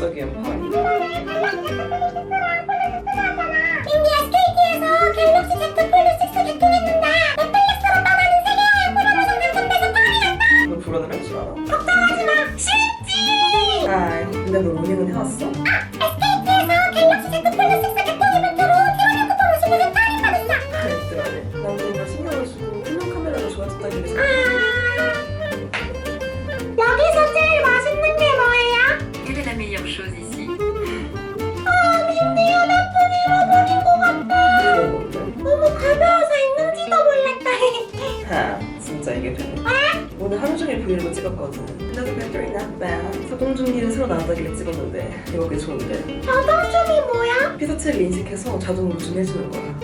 반짝이야 파이 인디 SKT에서 갤럭시 Z 폴드 6 개통했는데 넷플릭스로 떠나는 세계여행 프로모션 당첨돼서 파리 간다. 너 불안을 할줄 알아? 걱정하지마. 쉽지! 아이 근데 너 로밍은 해왔어? SKT에서 갤럭시 Z 폴드 6 개통 이벤트로 티라노 쿠폰 50% 할인 받았어. 그랬더라네 난 뭔가 신경을 쓰고 하 진짜 이게 되네 오늘 하루 종일 브이로그 찍었거든. Another battery not bad. 자동중기는 새로 나왔다길래 찍었는데 이거 꽤 좋은데. 자동춤이 뭐야? 피사체를 인식해서 자동으로 좀 해주는 거야